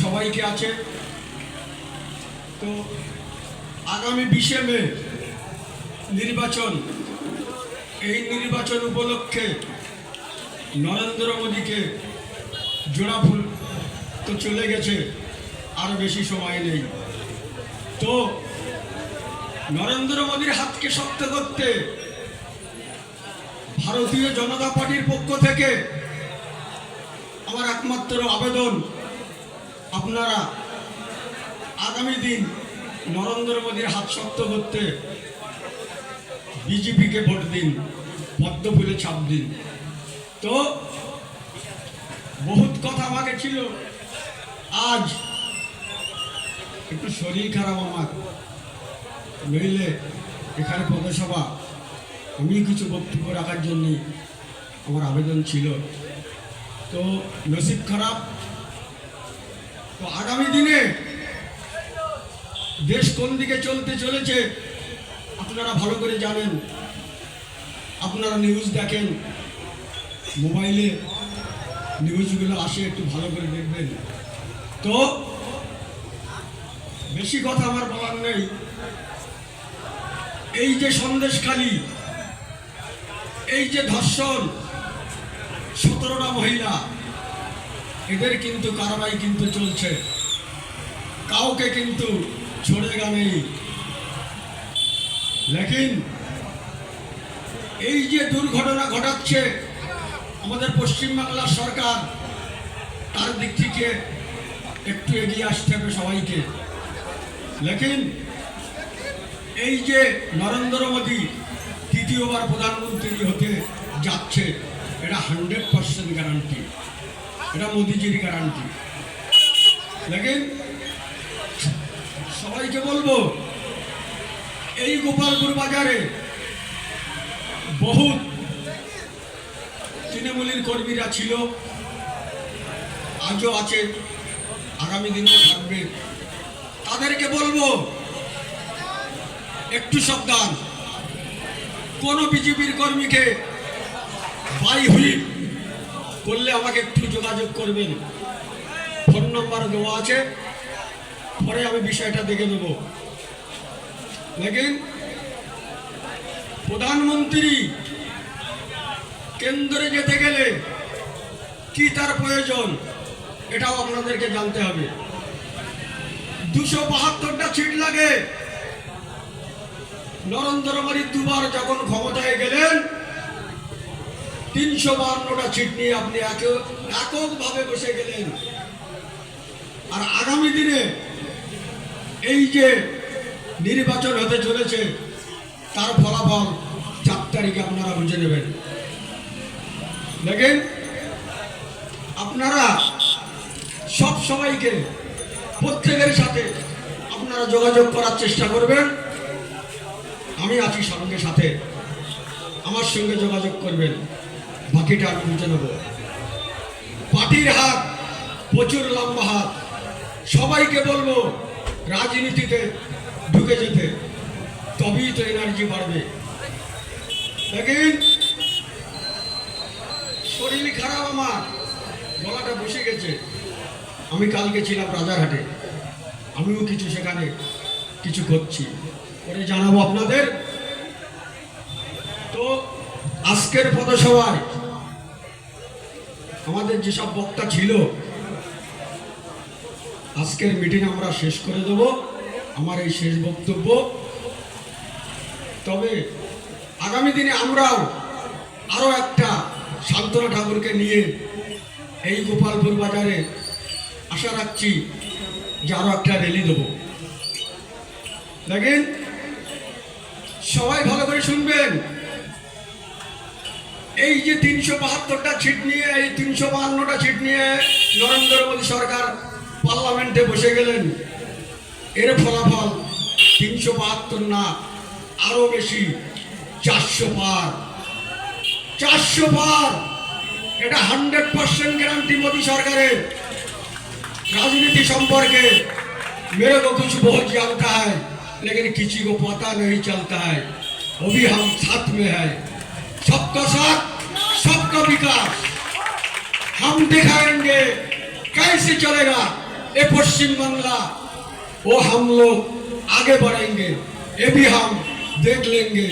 সবাইকে আছে। তো আগামী বিশে মে নির্বাচন, এই নির্বাচন উপলক্ষে নরেন্দ্র মোদীকে জোড়া ফুল তো চলে গেছে, আর বেশি সময় নেই। তো নরেন্দ্র মোদীর হাতকে শক্ত করতে ভারতীয় জনতা পার্টির পক্ষ থেকে আমার একমাত্র আবেদন আপনারা আগামী দিন নরেন্দ্র মোদীর হাত শক্ত করতে বিজেপিকে ভোট দিন পদ্ম ফুলে ছাপ দিন। তো, বহুত কথা আমাকে ছিল। আজ একটু শরীর খারাপ আমার। নইলে এখানে পৌরসভা, আমি কিছু বক্তব্য রাখার জন্য আমার আবেদন ছিল। তো নসিব খারাপ। তো আগামী দিনে দেশ কোন দিকে চলতে চলেছে, আপনারা ভালো করে জানেন। আপনারা নিউজ দেখেন মোবাইলে নিউজগুলো আসে, একটু ভালো করে দেখবেন। তো বেশি কথা আমার বলার নেই। এই যে সন্দেশখালী, এই যে ধর্ষণ সতেরোটা মহিলা। এদের কিন্তু কারবাই কিন্তু চলছে। কাউকে কিন্তু ছড়ে নেই। লেকিন এই যে দুর্ঘটনা ঘটাচ্ছে আমাদের পশ্চিমবাংলার সরকার, তার দিক থেকে একটু এগিয়ে আসতে হবে সবাইকে। লেকিন এই যে নরেন্দ্র মোদী তৃতীয়বার প্রধানমন্ত্রী হতে যাচ্ছে এটা হান্ড্রেড পার্সেন্ট গ্যারান্টি এটা মোদিজির গ্যারান্টি লেকিন সবাইকে বলব, এই গোপালপুর বাজারে বহুত তৃণমূলের কর্মীরা ছিল। আজও আছে, আগামী দিনেও থাকবে। তাদেরকে বলব, একটু সাবধান। কোন বিজেপির কর্মীকে বাই হুইপ করলে আমাকে একটু যোগাযোগ করবেন। ফোন নম্বর দেওয়া আছে। পরে আমি বিষয়টা দেখে নেব। লেকিন প্রধানমন্ত্রী, কেন্দ্রে যেতে গেলে কি তার প্রয়োজন, এটাও আপনাদেরকে জানতে হবে। দুশো বাহাত্তরটা সিট লাগে। নরেন্দ্র মোদী দুবার যখন ক্ষমতায় গেলেন তিনশো বাহান্নটা সিট নিয়ে আপনি একে- এককভাবে বসে গেলেন। আর আগামী দিনে এই যে নির্বাচন হতে চলেছে, তার ফলাফল চার তারিখে আপনারা বুঝে নেবেন। দেখেন, আপনারা সব সবাইকে, প্রত্যেকের সাথে আপনারা যোগাযোগ করার চেষ্টা করবেন। আমি আছি সঙ্গে সাথে। আমার সঙ্গে যোগাযোগ করবেন। বাকিটা বুঝে নেব। পার্টির হাত প্রচুর লম্বা হাত। সবাইকে বলব, রাজনীতিতে ঢুকে যেতে। তবেই তো এনার্জি বাড়বে। শরীর খারাপ আমার। গলাটা বসে গেছে। আমি কালকে ছিলাম রাজারহাটে। আমিও কিছু সেখানে কিছু করছি। পরে জানাব আপনাদের। তো আজকের পথসভায় আমাদের যেসব বক্তা ছিল, আজকের মিটিং আমরা শেষ করে দেব। আমার এই শেষ বক্তব্য। তবে আগামী দিনে আমরাও আরও একটা শান্তনা ঠাকুরকে নিয়ে এই গোপালপুর বাজারে আশা রাখছি যে আরও একটা র্যালি দেবো। দেখেন সবাই ভালো করে শুনবেন। এই যে তিনশো বাহাত্তরটা সিট নিয়ে এই তিনশো বাহান্নটা সিট নিয়ে নরেন্দ্র মোদী সরকার পার্লামেন্টে বসে গেলেন এর ফলাফল তিনশো বাহাত্তর না আরো বেশি চারশো পার চারশো পার এটা হান্ড্রেড পার্সেন্ট গ্যারান্টি মোদী সরকারের राजनीति संपर्क मेरे को कुछ बहुत जानता है लेकिन किसी को पता नहीं चलता है वो भी हम साथ में है सबका साथ सबका विकास हम दिखाएंगे कैसे चलेगा ये पश्चिम बांग्ला वो हम लोग आगे बढ़ेंगे ये भी हम देख लेंगे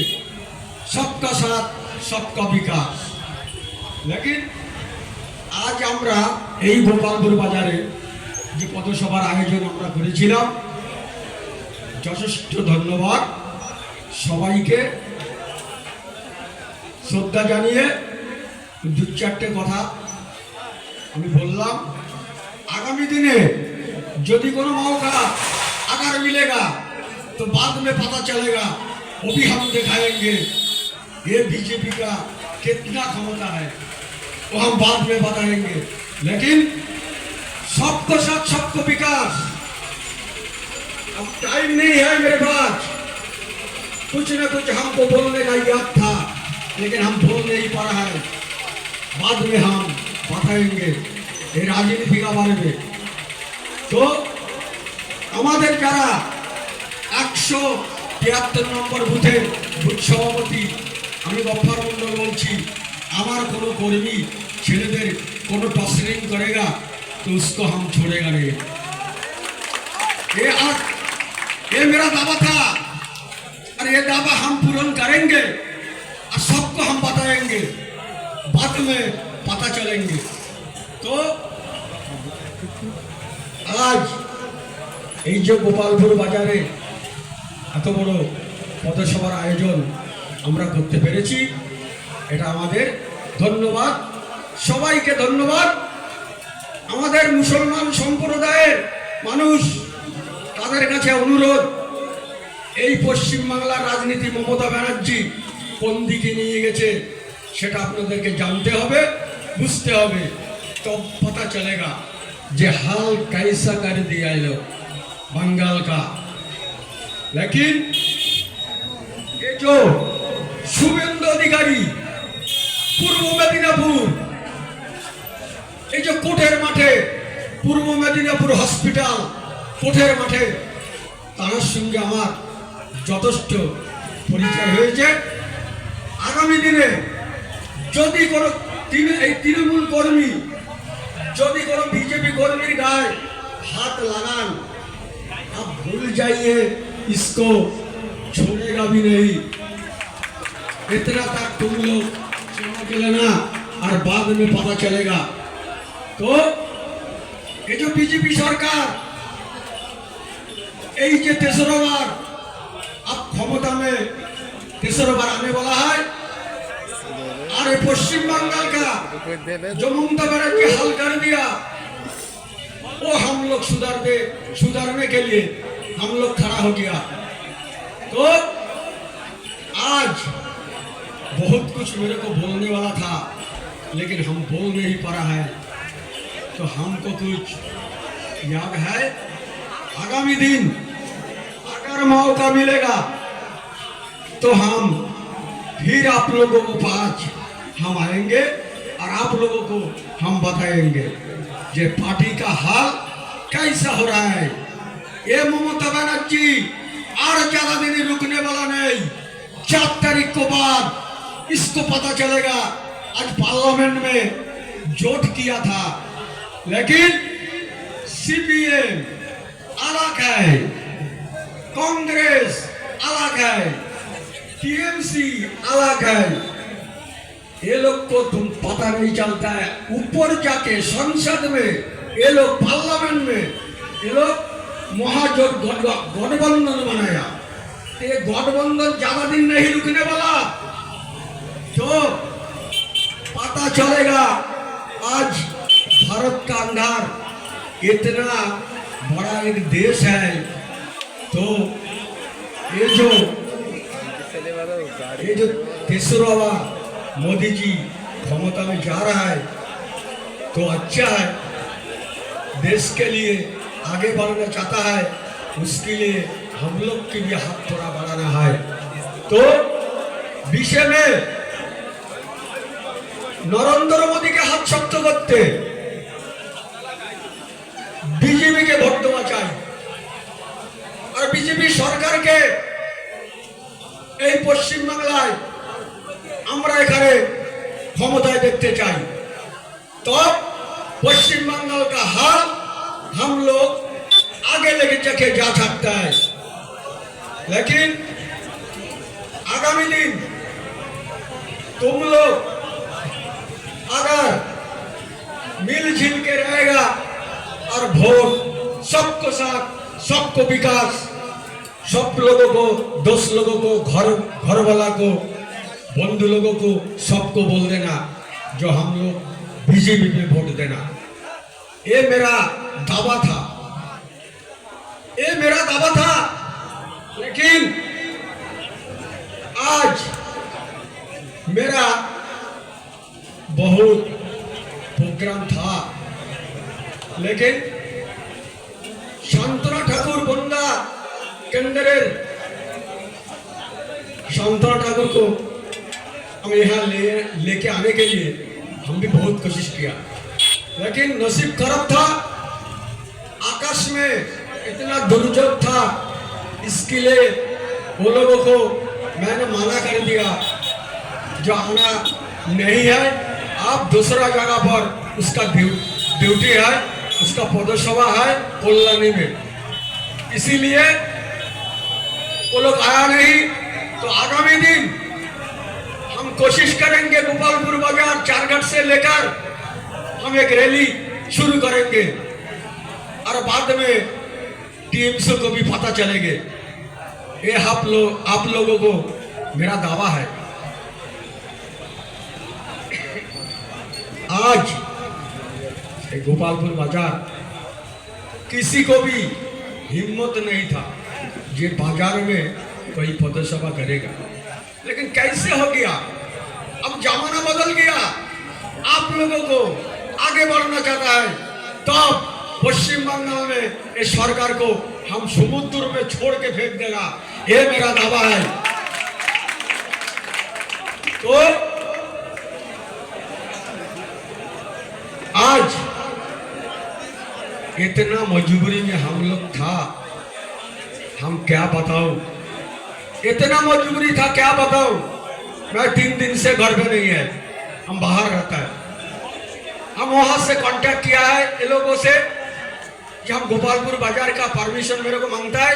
सबका साथ सबका विकास लेकिन আজ আমরা এই গোপালপুর বাজারে যে পথসভার আয়োজন আমরা করেছিলাম যথেষ্ট ধন্যবাদ সবাইকে শ্রদ্ধা জানিয়ে দু চারটে কথা আমি বললাম आगामी दिने यदि कोनो मौका अगर मिलेगा तो बाद में पता चलेगा वो भी हम दिखाएंगे ये बीजेपी का कितना क्षमता है वो हम बाद में बताएंगे लेकिन सबको साथ सबको विकास अब टाइम नहीं है मेरे पास कुछ न कुछ हमको बोलने का याद था लेकिन हम बोल नहीं पा रहा है बाद में हम बताएंगे এই রাজনীতি বাড়বে তো আমাদের যারা একশো তিয়াত্তর নম্বর বুথের বুথ সভাপতি আমি গফার মন্ডল বলছি আমার কোনো কর্মী ছেলেদের কোনো টসরিং করেগা তো उसको हम छोड़ेगा नहीं ये आज ये मेरा दावा था और ये दावा हम पूर्ण करेंगे और सबको हम बताएंगे बाद में पता चलेंगे তো আজ এই যে গোপালপুর বাজারে এত বড় পথসভার আয়োজন আমরা করতে পেরেছি এটা আমাদের ধন্যবাদ সবাইকে ধন্যবাদ আমাদের মুসলমান সম্প্রদায়ের মানুষ তাদের কাছে অনুরোধ এই পশ্চিমবাংলার রাজনীতি মমতা ব্যানার্জি কোন দিকে নিয়ে গেছে সেটা আপনাদেরকে জানতে হবে বুঝতে হবে तो पता चलेगा जे हाल कैसा कर दिया ये लोग बंगाल का लेकिन ये जो শুভেন্দু অধিকারী পূর্ব মেদিনীপুর এই যে কোটের মাঠে পূর্ব মেদিনীপুর হসপিটাল কোটের মাঠে তার সঙ্গে আমার যথেষ্ট পরিচয় হয়েছে আগামী দিনে যদি কোনো তৃণ- এই তৃণমূল কর্মী যদি কোনো बीजेपी কর্মীর গায়ে हाथ लगान आप भूल जाइए इसको छोड़ेगा भी नहीं इतना तक तुम लोग समझ लेना और बाद में पता चलेगा तो ये जो बीजेपी सरकार এই যে তেসরা বার अब ক্ষমতা में तेसरा बार आने वाला है और ये पश्चिम बंगाल का जो ममता बनर्जी हल कर दिया वो हम लोग सुधार दे सुधारने के लिए हम लोग खड़ा हो गया तो आज बहुत कुछ मेरे को बोलने वाला था लेकिन हम बोल नहीं पा रहा है तो हमको कुछ याद है आगामी दिन अगर मौका मिलेगा तो हम फिर आप लोगों को पास हम आएँगे और आप लोगों को हम बताएँगे ये पार्टी का हाल कैसा हो रहा है? ये ममता बनर्जी और ज़्यादा दिन रुकने वाला नहीं। चार तारीख को बाद इसको पता चलेगा। आज पार्लियामेंट में जोट किया था। लेकिन सीपीएम अलग है। कांग्रेस अलग है। टीएमसी अलग है ये लोग को तुम पता नहीं चलता है, ऊपर जाके संसद में, ये लोग पार्लियामेंट में, ये लोग महाजोट गठबंधन बनाया। तो ये गठबंधन ज़्यादा दिन नहीं रुकने वाला। तो पता चलेगा, आज भारत का अंधार इतना बड़ा एक देश है। तो ये जो ये जो तीसरा बार मोदी जी क्षमता में जा रहा है तो अच्छा है देश के लिए आगे बढ़ना चाहता है उसके लिए हम लोग के भी हाथ थोड़ा बढ़ाना है तो विषय में নরেন্দ্র মোদীকে হাত শক্ত করতে বিজেপিকে ভোট দেওয়া চাই আর বিজেপি সরকারকে এই পশ্চিমবাংলায় আমরা এখানে ক্ষমতায় দেখতে চাই তো पश्चिम बंगाल का हाल हम लोग आगे लेके चके जा सकता है लेकिन आगामी दिन तुम लोग अगर मिलजुल के रहेगा और वोट सबको साथ सबको विकास सब लोगों को दोस्त लोगों को घर घर वाला को बंधु लोगों को सबको बोल देना जो हम लोग बीजेपी पे वोट देना ये मेरा दावा था ये मेरा दावा था लेकिन आज मेरा बहुत प्रोग्राम था लेकिन शांतना ठाकुर बंदा केंद्रेर शांतना ठाकुर को हम यहाँ ले, लेके आने के लिए हम भी बहुत कोशिश किया। लेकिन नसीब खराब था। आकाश में इतना दुर्जोग था। इसके लिए वो लोगों को मैंने मना कर दिया। जो आना नहीं है, आप दूसरा जगह पर उसका ड्यू- ड्यूटी है, उसका पदसभा है, कल्याणी में। इसीलिए वो लोग आया नहीं तो आगामी दिन हम कोशिश करेंगे गोपालपुर बाज़ार चारगढ़ से लेकर हम एक रैली शुरू करेंगे। और बाद में टीएमसी को भी पता चलेंगे। ये आप लोग आप लोगों को मेरा दावा है। आज गोपालपुर बाज़ार किसी को भी हिम्मत नहीं था। ये बाज़ार में कोई पदसभा करेगा। लेकिन कैसे हो गया? अब जमाना बदल गया। आप लोगों को आगे बढ़ना चाहता है। तब पश्चिम बंगाल में इस सरकार को हम समुद्र में छोड़ के फेंक देगा। ये मेरा दावा है। तो आज इतना मजबूरी में हम लोग था। हम क्या बताओ इतना मजबूरी था, क्या बताओ मैं तीन दिन से घर में नहीं है, हम बाहर रहता है। हम वहाँ से कांटेक्ट किया है ये लोगों से कि हम गोपालपुर बाज़ार का परमिशन मेरे को माँगता है।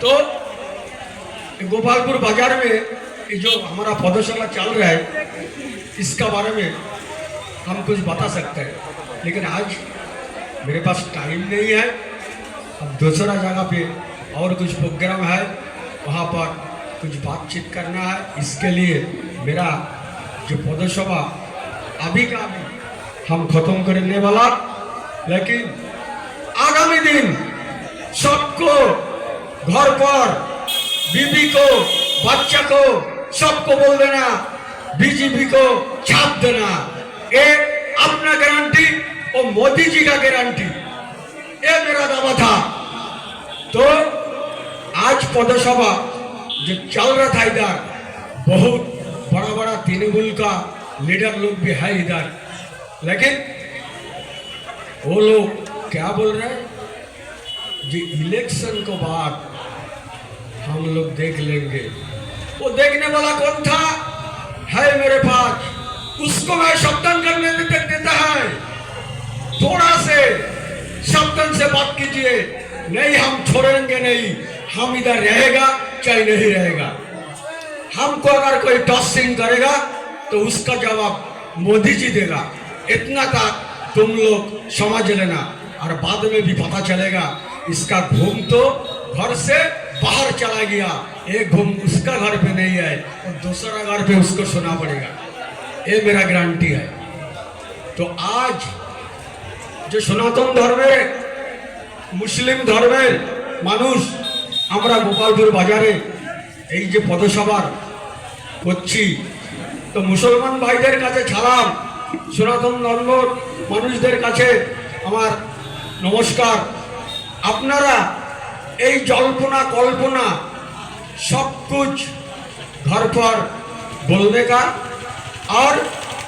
तो गोपालपुर बाज़ार में जो हमारा पौधशाला चल रहा है, इसका बारे में हम कुछ बता सकते हैं। लेकिन आज मेरे पास टाइम नहीं है। हम दूसरा जगह पे और कुछ प्रोग्राम है वहाँ पर कुछ बातचीत करना है इसके लिए मेरा जो पौधसभा अभी का अभी हम खत्म करने वाला लेकिन आगामी दिन सबको घर पर बीबी को बच्चा को सबको बोल देना बीजेपी को छाप देना ये अपना गारंटी और मोदी जी का गारंटी ये मेरा दावा था तो आज पदसभा जो चल रहा था इधर बहुत बड़ा बड़ा तृणमूल का लीडर लोग भी है इधर लेकिन वो लोग क्या बोल रहे हैं जो इलेक्शन को बाद हम लोग देख लेंगे वो देखने वाला कौन था है मेरे पास उसको मैं शब्दन करने दे- देता है थोड़ा से शब्दन से बात कीजिए नहीं हम छोड़ेंगे नहीं हम इधर रहेगा, चाहे नहीं रहेगा। हमको अगर कोई टॉसिंग करेगा तो उसका जवाब मोदी जी देगा। इतना का तुम लोग समझ लेना। और बाद में भी पता चलेगा, इसका घूम तो घर से बाहर चला गया। एक घूम उसका घर पे नहीं आए और दूसरा घर पे उसको सुना पड़ेगा। ये मेरा गारंटी है। तो आज जो सनातन धर्म मुस्लिम धर्म मानुष আমরা গোপালপুর বাজারে এই যে পদসভার করছি তো মুসলমান ভাইদের কাছে ছাড়াম সনাতন ধর্মর মানুষদের কাছে আমার নমস্কার আপনারা এই জল্পনা কল্পনা सब कुछ घर पर बोलने का और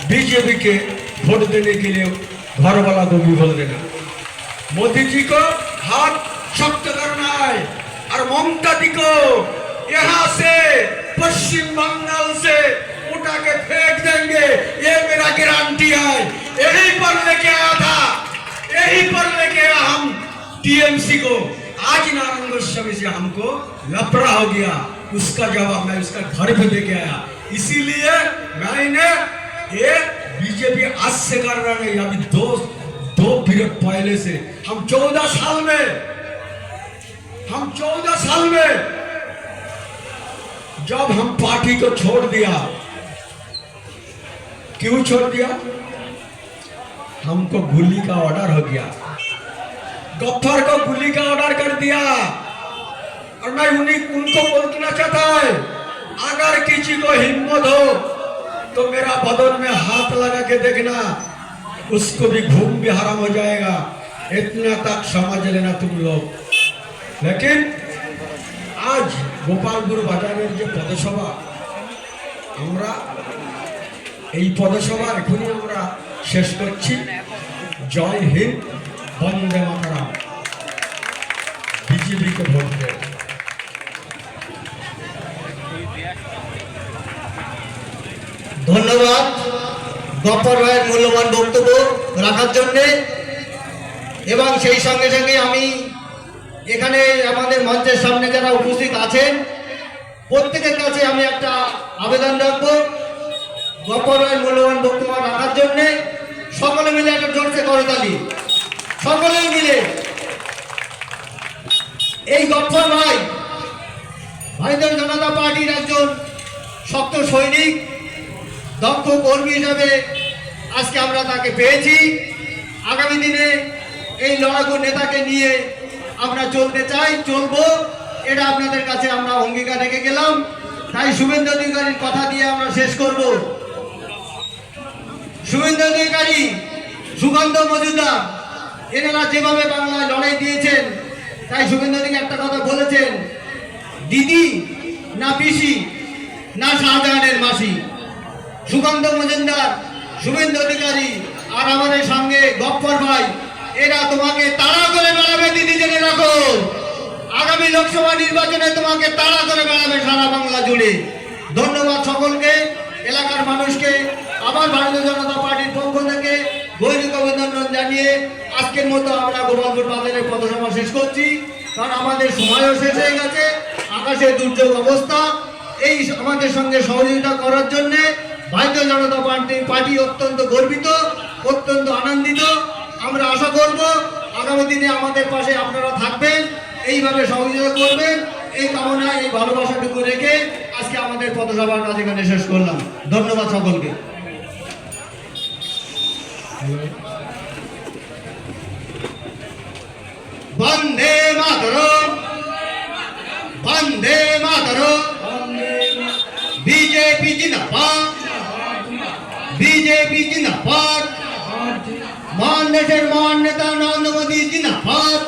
बीजेपी के वोट देने के लिए घर वाला को भी बोल देना मोदी जी को हाथ शक्त करना है और ममता जी को यहाँ से पश्चिम बंगाल से उठा के फेंक देंगे। ये मेरा गारंटी है। यही पर लेके आया था। यही पर लेके आया हम टीएमसी को। आज नारायण गोस्वामी से हमको लपड़ा हो गया। उसका जवाब मैं उसका घर पे लेके आया। इसीलिए मैंने ये बीजेपी आज से कर रहा नहीं अभी दो दो पीरियड पहले से। हम चौदह साल में हम चौदह साल में, जब हम पार्टी को छोड़ दिया, क्यों छोड़ दिया? हमको गोली का ऑर्डर हो गया। गफ्फर को गोली का ऑर्डर कर दिया। और मैं उन्हीं, उनको बोलना चाहता है, अगर किसी को हिम्मत हो तो मेरा बदन में हाथ लगा के देखना। उसको भी घूम भी हराम हो जाएगा। इतना तक समझ लेना तुम लोग। লেকিন, আজ গোপালপুর বাজারের যে পদসভা আমরা এই পদসভা এখনই আমরা শেষ করছি। জয় হিন্দ, বন্দে মাতারাম। বিজেপিকে ভোট দেয় ধন্যবাদ গপ্পর ভাইয়ের মূল্যবান বক্তব্য রাখার জন্যে। এবং সেই সঙ্গে সঙ্গে আমি এখানে আমাদের মঞ্চের সামনে যারা উপস্থিত আছেন, প্রত্যেকের কাছে আমি একটা আবেদন রাখব। গপ্পর ভাইয়ের মূল্যবান বক্তব্য রাখার জন্যে সকলে মিলে একটা জোরসে করতালি সকলে মিলে। এই গপ্পর ভাই, ভারতীয় জনতা পার্টির একজন শক্ত সৈনিক, দক্ষ কর্মী হিসাবে আজকে আমরা তাকে পেয়েছি। আগামী দিনে এই লড়াকু নেতাকে নিয়ে আমরা চলতে চাই, চলবো। এটা আপনাদের কাছে আমরা অঙ্গীকার রেখে গেলাম। তাই শুভেন্দু অধিকারীর কথা দিয়ে আমরা শেষ করব। শুভেন্দু অধিকারী সুগন্ধ মজুমদার, এনারা যেভাবে বাংলায় লড়াই দিয়েছেন, তাই শুভেন্দু অধিকারী একটা কথা বলেছেন, দিদি না পিসি না শাহজাহানের মাসি। সুকান্ত মজুমদার, শুভেন্দু অধিকারী আর আমাদের সঙ্গে গপ্পর ভাই এরা তোমাকে তাড়া করে বেড়াবে, দিদি জেনে রাখো। আগামী লোকসভা নির্বাচনে তোমাকে তাড়া করে বেড়াবে সারা বাংলা জুড়ে। ধন্যবাদ সকলকে, এলাকার মানুষকে আবার ভারতীয় জনতা পার্টির পক্ষ থেকে গৈরিক অভিনন্দন জানিয়ে আজকের মতো আমরা গোপালপুর বাজারের পথসভা শেষ করছি, কারণ আমাদের সময়ও শেষ হয়ে গেছে, আকাশের দুর্যোগ অবস্থা। এই আমাদের সঙ্গে সহযোগিতা করার জন্যে ভারতীয় জনতা পার্টি পার্টি অত্যন্ত গর্বিত, অত্যন্ত আনন্দিত। আমরা আশা করব আগামী দিনে আমাদের পাশে আপনারা থাকবেন, এইভাবে সহযোগিতা করবেন, এই কামনা, এই ভালোবাসাটুকু রেখে আজকে আমাদের পথসভার কাজ এখানে শেষ করলাম। ধন্যবাদ সকলকে। বন্দে মাতরম। বন্দে মাতরম। বিজেপি জিন্দাবাদ। বিজেপি জিন্দাবাদ। মহান দেশের মহান নেতা নরেন্দ্র মোদী জিন্দাবাদ।